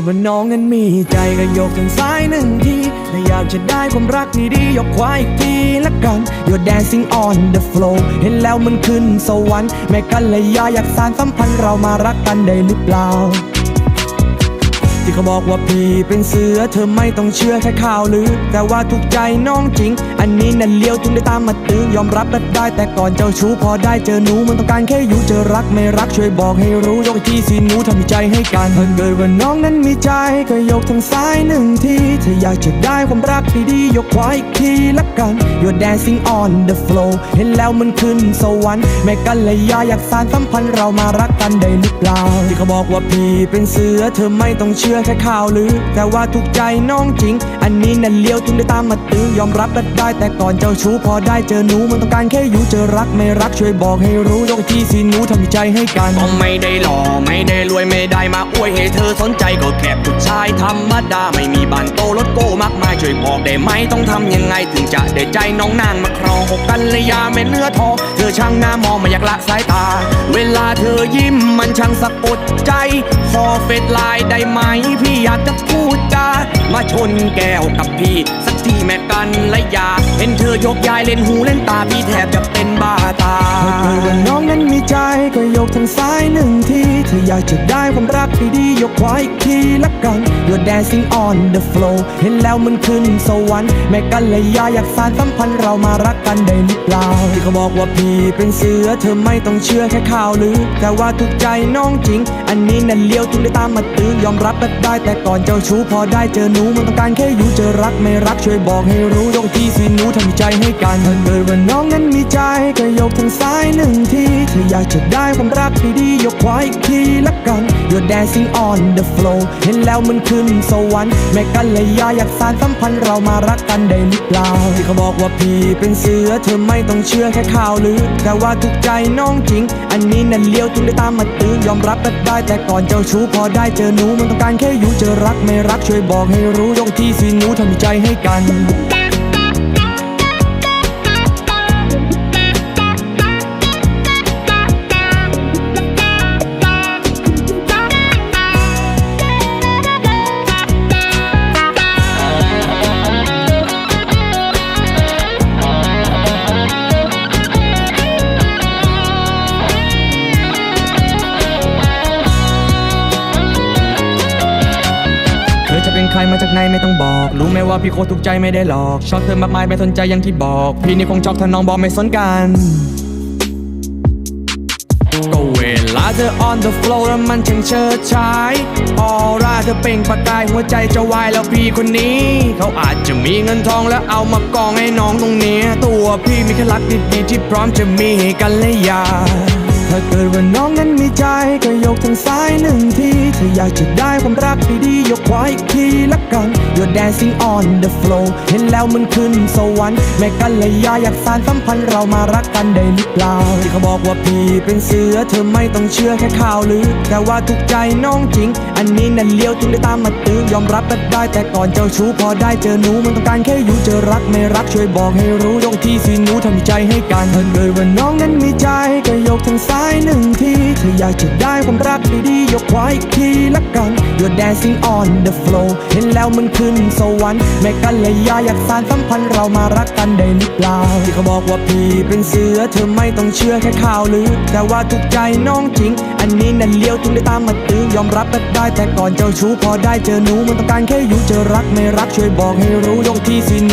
ว่าน้องนั้นมีใจก็ยกทางซ้ายหนึ่งทีถ้าอยากจะได้ความรักดีๆยกควาอีกทีละกัน You're dancing on the floor เห็นแล้วมันขึ้นสวรรค์แม่กันเลยยาอยากสานสัมพันธ์เรามารักกันได้หรือเปล่า ที่เขาบอกว่าพี่เป็นเสือเธอไม่ต้องเชื่อแค่ข่าวลือ แต่ว่าถูกใจน้องจริง อันนี้นั่นเลี้ยวถึงได้ตามมาตื้อยอมรับและได้ แต่ก่อนเจ้าชู้พอได้เจอหนูมันต้องการแค่อยู่เจอรักไม่รักช่วยบอกให้รู้ยกอีกทีสิหนูทำใจให้กันถ้าเกิดว่าน้องนั้นมีใจก็ยกทางซ้ายหนึ่งทีถ้าอยากจะได้ความรักดีๆยกขวาอีกทีละกัน You're dancing on the floor เห็นแล้วมันขึ้นสวรรค์แม่กันเลยยาอยากสานสัมพันธ์เรามารักกันได้หรือเปล่าที่เขาบอกว่าพี่เป็นเสือเธอไม่ต้องเชื่อแค่ข่าวลือ แต่ว่าถูกใจน้องจริง อันนี้นั่นเลี้ยวถึงได้ตามมาตื้อยอมรับและได้ แต่ก่อนเจ้าชู้พอได้เจอหนูมันต้องการแค่อยู่เจอรักไม่รักช่วยบอกให้รู้ยกอีกทีหนูทำใจให้กันก็ไม่ได้หล่อไม่ได้รวยไม่ได้มาอวยให้เธอสนใจก็แค่ผู้ชายธรรมดาไม่มีบ้านโตรถโก้มากมายช่วยบอกได้ไหมต้องทำยังไงถึงจะได้ใจน้องนางมาครองอกกันเลยยาไม่เนื้อทองเธอช่างหน้ามองไม่อยากละสายตา เวลาเธอยิ้มมันช่างสะกดใจขอเฟซไลน์ได้ไหมพี่อยากจะพูดจามาชนแก้วกับพี่ สักทีแม่กันและยา เห็นเธอยกยายเล่นหูเล่นตาพี่แทบจะเป็นบ้าตา อยากจะได้ความรักดีๆยกขวาอีกทีละกัน You're dancing on the floor เห็นแล้วมันขึ้นสวรรค์แม่กันเลยยาอยากสานสัมพันธ์เรามารักกันได้หรือเปล่าที่เขาบอกว่าพี่เป็นเสือเธอไม่ต้องเชื่อแค่ข่าวลือ แต่ว่าถูกใจน้องจริง อันนี้นั่นเลี้ยวถึงได้ตามมาตื้อยอมรับและได้ แต่ก่อนเจ้าชู้พอได้เจอหนูมันต้องการแค่อยู่เจอรักไม่รักช่วยบอกให้รู้ยกอีกทีสิหนูทำใจให้กันถ้าเกิดว่าน้องนั้นมีใจก็ยกทางซ้ายหนึ่งทีถ้าอยากจะได้ความรักดีๆยกขวาอีกทีละกัน You're dancing on the floor เห็นแล้วมันขึ้นสวรรค์แม่กันเลยยาอยากสานสัมพันธ์เรามารักกันได้หรือเปล่าที่เขาบอกว่าพี่เป็นเสือเธอไม่ต้องเชื่อแค่ข่าวลือแต่ว่าถูกใจน้องจริง อันนี้นั่นเลี้ยวถึงได้ตามมาตื้อยอมรับและได้แต่ก่อนเจ้าชู้พอได้เจอหนูมันต้องการแค่อยู่เจอรักไม่รักช่วยบอกให้รู้ยกอีกทีหนูทำใจให้กัน มาจากไหนไม่ต้องบอก รู้ไหมว่าพี่โคตรถูกใจไม่ได้หลอก ชอบเธอมากมายไม่สนใจอย่างที่บอก พี่นี่คงชอบถ้าน้องบอกไม่สนกันก็เวลาเธอ on the floor แล้วมันช่างเชิดชายออร่าเธอเป่งประกายหัวใจจะวายแล้วพี่คนนี้ เขาอาจจะมีเงินทองแล้วเอามากองให้น้องตรงเนี้ยตัวพี่มีแค่รักดีๆที่พร้อมจะมีให้กันและยา ถ้าเกิดว่าน้องนั้นมี ถ้าอยากจะได้ความรักดีๆยกขวาอีกทีละกัน You're dancing on the floor เห็นแล้วมันขึ้นสวรรค์แม่กันเลยยาอยากสานสัมพันธ์เรามารักกันได้หรือเปล่าที่เขาบอกว่าพี่เป็นเสือเธอไม่ต้องเชื่อแค่ข่าวลือ แต่ว่าถูกใจน้องจริง อันนี้นั่นเลี้ยวถึงได้ตามมาตื้อยอมรับและได้แต่ก่อนเจ้าชู้พอได้เจอหนูมันต้องการแค่อยู่เจอรักไม่รักช่วยบอกให้รู้ยกอีกทีสิหนูทำใจให้กันถ้าเกิดว่าน้องนั้นมีใจก็ยกทางซ้ายหนึ่งทีถ้าอยากจะได้ความรักดีๆยกขวาอีกทีละกัน You're dancing on the floor เห็นแล้วมันขึ้นสวรรค์แม่กันเลยยาอยากสานสัมพันธ์เรามารักกันได้หรือเปล่าที่เขาบอกว่าพี่เป็นเสือเธอไม่ต้องเชื่อแค่ข่าวลือ แต่ว่าถูกใจน้องจริง อันนี้นั่นเลี้ยวถึงได้ตามมาตื้อยอมรับและได้แต่ก่อนเจ้าชู้พอได้เจอหนูมันต้องการแค่อยู่เจอรักไม่รักช่วยบอกให้รู้ยกอีกทีสิหนู